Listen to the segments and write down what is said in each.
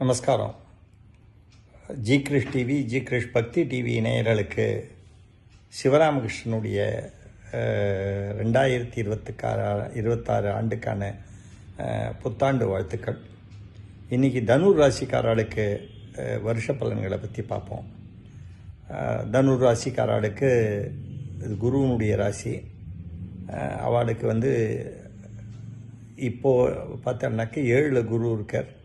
நமஸ்காரம். G Krish TV G Krish Bhakti TV நேயர்களுக்கு சிவராமகிருஷ்ணனுடைய ரெண்டாயிரத்தி இருபத்துக்கார இருபத்தாறு ஆண்டுக்கான புத்தாண்டு வாழ்த்துக்கள். இன்றைக்கி தனுர் ராசிக்காரர்களுக்கு வருஷ பலன்களை பற்றி பார்ப்போம். தனுர் ராசிக்காரர்களுக்கு இது குருவனுடைய ராசி. அவளுக்கு வந்து இப்போது பார்த்தோம்னாக்க ஏழில் குரு இருக்கார்.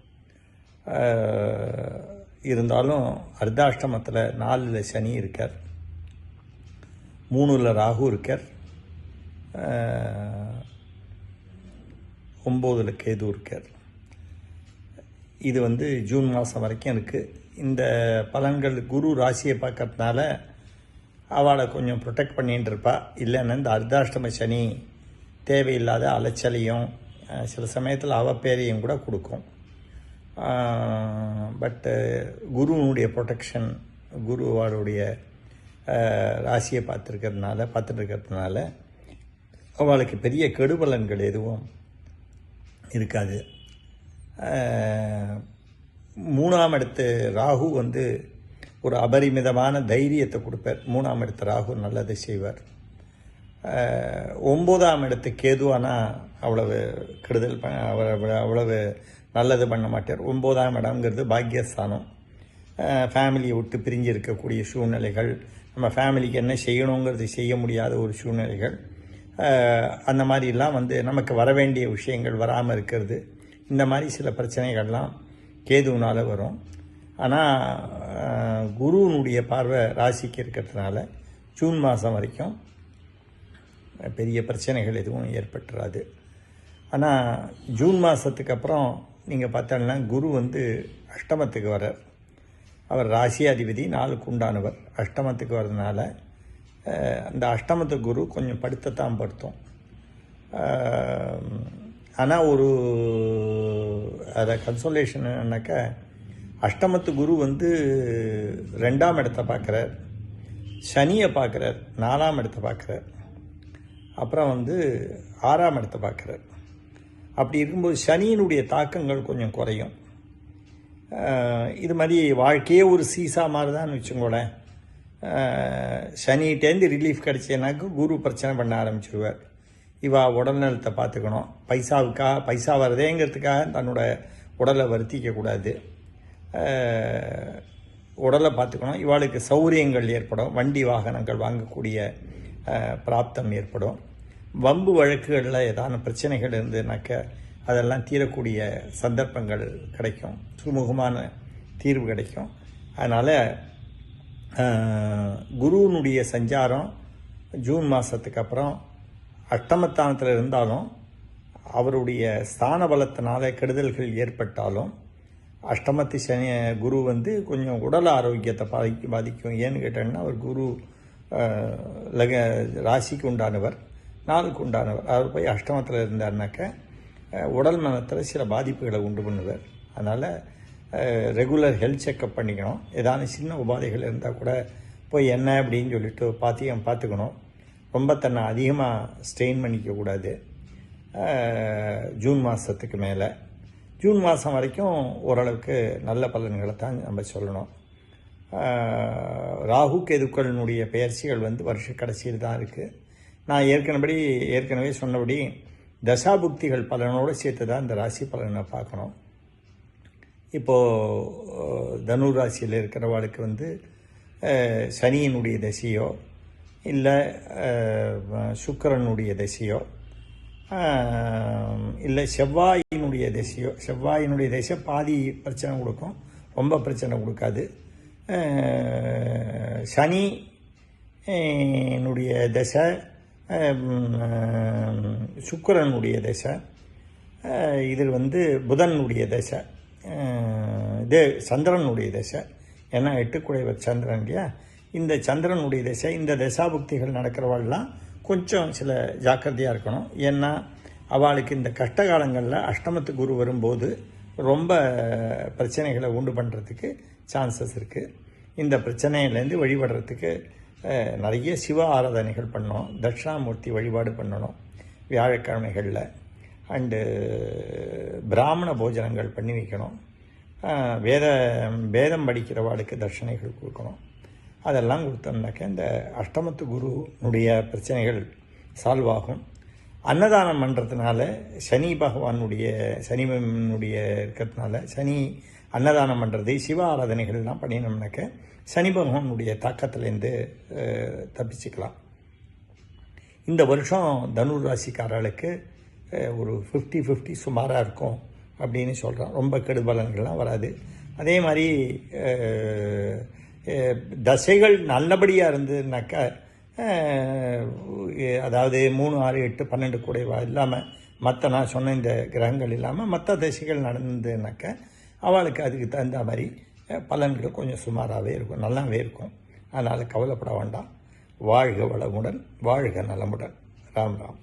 இருந்தாலும் அர்த்தாஷ்டமத்தில் நாலில் சனி இருக்கார். மூணில் ராகு இருக்கார். ஒம்போதில் கேது இருக்கார். இது வந்து ஜூன் மாதம் வரைக்கும் இருக்குது இந்த பலன்கள் குரு ராசியை பார்க்கறதுனால அவளை கொஞ்சம் ப்ரொடெக்ட் பண்ணிகிட்டு இருப்பா. இல்லைன்னா இந்த அர்த்தாஷ்டம சனி தேவையில்லாத அலைச்சலையும் சில சமயத்தில் அவப்பேரையும் கூட கொடுக்கும். பட்டு குருவனுடைய ப்ரொடெக்ஷன் குருவாருடைய ராசியை பார்த்துருக்கிறதுனால பார்த்துட்டுருக்கிறதுனால அவளுக்கு பெரிய கெடுபலன்கள் எதுவும் இருக்காது. மூணாம் இடத்து ராகு வந்து ஒரு அபரிமிதமான தைரியத்தை கொடுப்பார். மூணாம் இடத்து ராகு நல்லதை செய்வார். ஒம்போதாம் இடத்து கேதுவானா அவ்வளவு கெடுதல் அவ்வளவு அவ்வளவு நல்லது பண்ண மாட்டார். ஒம்போதாம் இடம்ங்கிறது பாக்கியஸ்தானம். ஃபேமிலியை விட்டு பிரிஞ்சு இருக்கக்கூடிய சூழ்நிலைகள் நம்ம ஃபேமிலிக்கு என்ன செய்யணுங்கிறது செய்ய முடியாத ஒரு சூழ்நிலைகள். அந்த மாதிரிலாம் வந்து நமக்கு வர வேண்டிய விஷயங்கள் வராமல் இருக்கிறது. இந்த மாதிரி சில பிரச்சனைகள்லாம் கேதுவினால் வரும். ஆனால் குருவினுடைய பார்வை ராசிக்கு இருக்கிறதுனால ஜூன் மாதம் வரைக்கும் பெரிய பிரச்சனைகள் எதுவும் ஏற்பட்டுறாது. ஆனால் ஜூன் மாதத்துக்கு அப்புறம் நீங்கள் பார்த்தோன்னா குரு வந்து அஷ்டமத்துக்கு வர்றார். அவர் ராசியாதிபதி நாளுக்கு உண்டானவர். அஷ்டமத்துக்கு வர்றதுனால அந்த அஷ்டமத்து குரு கொஞ்சம் படுத்தத்தான் படுத்தும். ஆனால் ஒரு அதை கன்சோலேஷன் என்னன்னாக்கா அஷ்டமத்து குரு வந்து ரெண்டாம் இடத்த பார்க்குறார் சனியை பார்க்குறார் நாலாம் இடத்த பார்க்குறார் அப்புறம் வந்து ஆறாம் இடத்த பார்க்குறார் அப்படி இருக்கும்போது சனியினுடைய தாக்கங்கள் கொஞ்சம் குறையும். இது மாதிரி வாழ்க்கையே ஒரு சீசா மாதிரி தான் வச்சுக்கோங்களேன் சனிகிட்டேருந்து ரிலீஃப் கிடச்சேனாக்கு குரு பிரச்சனை பண்ண ஆரம்பிச்சிருவார். இவா உடல்நலத்தை பார்த்துக்கணும். பைசாவுக்காக பைசா வருதேங்கிறதுக்காக தன்னோட உடலை வருத்திக்கக்கூடாது உடலை பார்த்துக்கணும். இவாளுக்கு சௌரியங்கள் ஏற்படும். வண்டி வாகனங்கள் வாங்கக்கூடிய பிராப்தம் ஏற்படும். வம்பு வழக்குகளில் ஏதான பிரச்சனைகள் இருந்ததுனாக்க அதெல்லாம் தீரக்கூடிய சந்தர்ப்பங்கள் கிடைக்கும். சுமூகமான தீர்வு கிடைக்கும். அதனால் குருவினுடைய சஞ்சாரம் ஜூன் மாதத்துக்கு அப்புறம் அஷ்டமத்தானத்தில் இருந்தாலும் அவருடைய ஸ்தான பலத்தினால கெடுதல்கள் ஏற்பட்டாலும் அஷ்டமத்து சனி குரு வந்து கொஞ்சம் உடல் ஆரோக்கியத்தை பாதிக்கும் பாதிக்கும். ஏன்னு கேட்டேன்னா அவர் குரு லக ராசிக்கு உண்டானவர். நாளுக்கு உண்டானவர். அவர் போய் அஷ்டமத்தில் இருந்தார்னாக்க உடல் நலத்தில் சில பாதிப்புகளை உண்டு பண்ணுவார். அதனால் ரெகுலர் ஹெல்த் செக்கப் பண்ணிக்கணும். ஏதாவது சின்ன உபாதைகள் இருந்தால் கூட போய் என்ன அப்படின்னு சொல்லிட்டு பார்த்தியம் பார்த்துக்கணும் ரொம்ப தன்னை அதிகமாக ஸ்ட்ரெயின் பண்ணிக்கக்கூடாது ஜூன் மாதத்துக்கு மேலே. ஜூன் மாதம் வரைக்கும் ஓரளவுக்கு நல்ல பலன்களை தான் நம்ம சொல்லணும். ராகு கேதுக்களினுடைய பெயர்ச்சிகள் வந்து வருஷ கடைசியில் தான் இருக்குது நான் ஏற்கனபடி ஏற்கனவே சொன்னபடி தசாபுக்திகள் பலனோடு சேர்த்து தான் இந்த ராசி பலனை பார்க்கணும். இப்போது தனுர் ராசியில் இருக்கிறவாளுக்கு வந்து சனியினுடைய தசையோ இல்லை சுக்கிரனுடைய தசையோ இல்லை செவ்வாயினுடைய திசையோ செவ்வாயினுடைய திசை பாதி பிரச்சனை கொடுக்கும் ரொம்ப பிரச்சனை கொடுக்காது. சனி என்னுடைய தசை சுக்கரனுடைய தசை இதில் வந்து புதனுடைய தசை இது சந்திரனுடைய தசை ஏன்னா எட்டுக்குடைவர் சந்திரன் இல்லையா? இந்த சந்திரனுடைய திசை இந்த தசாபுக்திகள் நடக்கிறவாள்லாம் கொஞ்சம் சில ஜாக்கிரதையாக இருக்கணும். ஏன்னா அவளுக்கு இந்த கஷ்ட காலங்களில் அஷ்டமத்து குரு வரும்போது ரொம்ப பிரச்சனைகளை உண்டு பண்ணுறதுக்கு சான்சஸ் இருக்குது இந்த பிரச்சனையிலேருந்து வழிபடுறதுக்கு நிறைய சிவ ஆராதனைகள் பண்ணோம் தட்சிணாமூர்த்தி வழிபாடு பண்ணணும் வியாழக்கிழமைகளில். அண்டு பிராமண போஜனங்கள் பண்ணி வைக்கணும். வேத வேதம் படிக்கிறவாளுக்கு தட்சணைகள் கொடுக்கணும். அதெல்லாம் கொடுத்தோம்னாக்க இந்த அஷ்டமத்து குருனுடைய பிரச்சனைகள் சால்வ் ஆகும் அன்னதானம் பண்ணுறதுனால சனி பகவானுடைய சனிமனுடைய இருக்கிறதுனால சனி அன்னதானம் பண்ணுறது சிவ ஆராதனைகள்லாம் பண்ணினோம்னாக்க சனி பகவானுடைய தாக்கத்துலேருந்து தப்பிச்சுக்கலாம். இந்த வருஷம் தனுர் ராசிக்காரர்களுக்கு ஒரு ஃபிஃப்டி ஃபிஃப்டி சுமாராக இருக்கும் அப்படின்னு சொல்கிறான் ரொம்ப கெடுபலன்கள்லாம் வராது. அதே மாதிரி தசைகள் நல்லபடியாக இருந்ததுனாக்கா அதாவது மூணு ஆறு எட்டு பன்னெண்டு கூடைவா இல்லாமல் மற்ற நான் சொன்ன இந்த கிரகங்கள் இல்லாமல் மற்ற தசைகள் நடந்ததுனாக்க அவளுக்கு அதுக்கு தகுந்த மாதிரி பலன்கள் கொஞ்சம் சுமாராகவே இருக்கும் நல்லாவே இருக்கும். அதனால் கவலைப்பட வேண்டாம். வாழ்க வளமுடன் வாழ்க நலமுடன். ராம் ராம்.